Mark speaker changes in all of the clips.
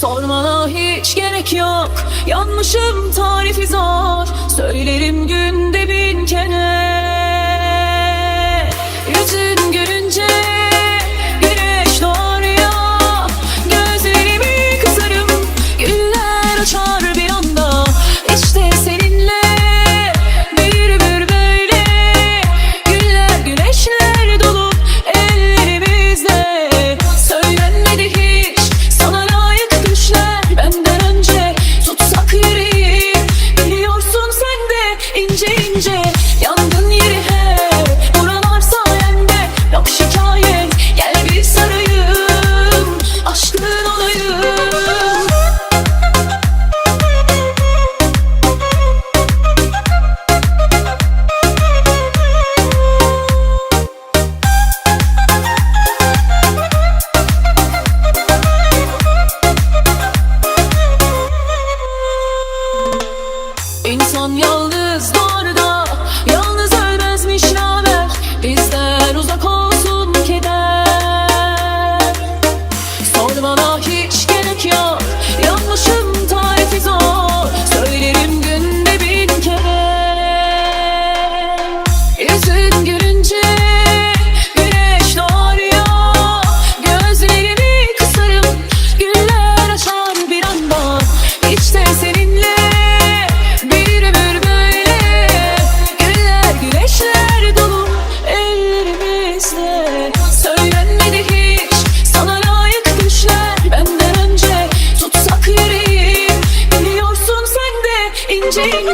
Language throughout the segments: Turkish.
Speaker 1: Sormana hiç gerek yok. Yanmışım tarifi zor Söylerim günde bin kere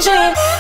Speaker 1: Dream.